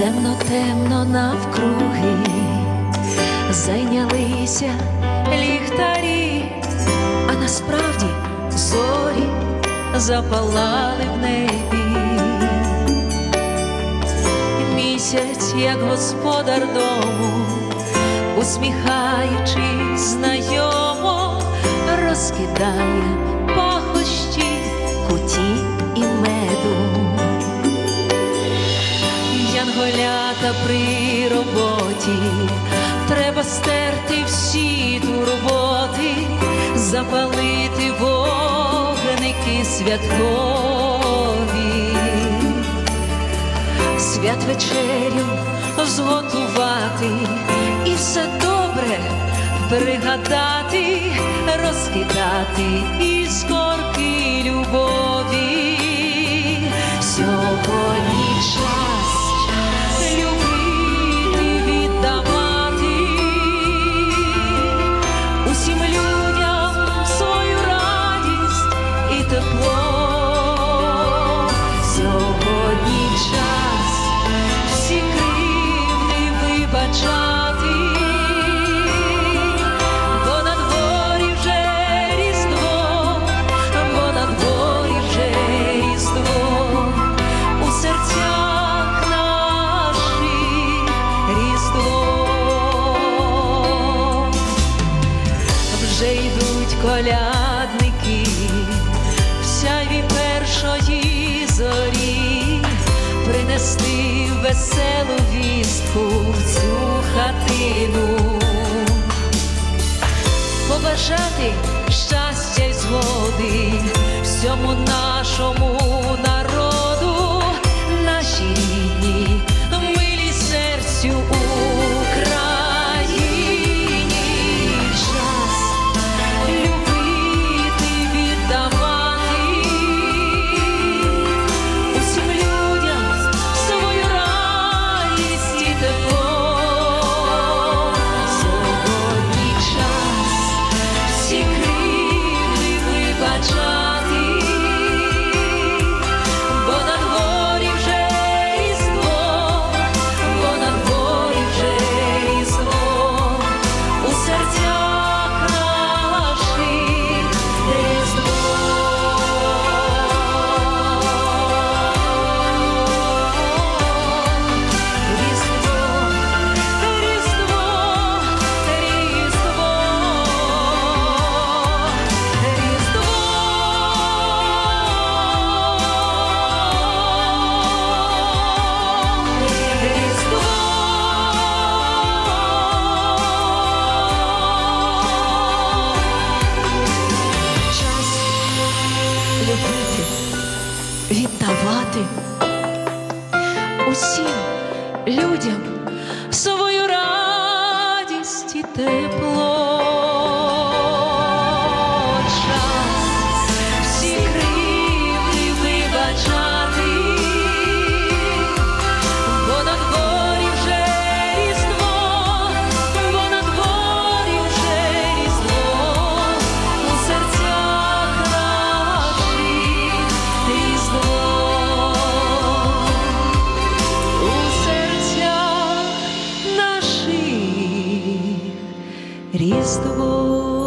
темно, темно навкруги, зайнялися ліхтарі, а насправді зорі запалали в небі. Місяць, як господар дому, усміхаючись знайомо, розкидає пахощі При роботі, треба стерти всі турботи, запалити вогники святкові, свят вечерю зготувати і все добре пригадати, розкидати іскорки любові. Сьогодні колядники, в сяйві першої зорі, принести веселу вістку в цю хатину, побажати щастя й згоди всьому нашому віддавати усім людям Різдво.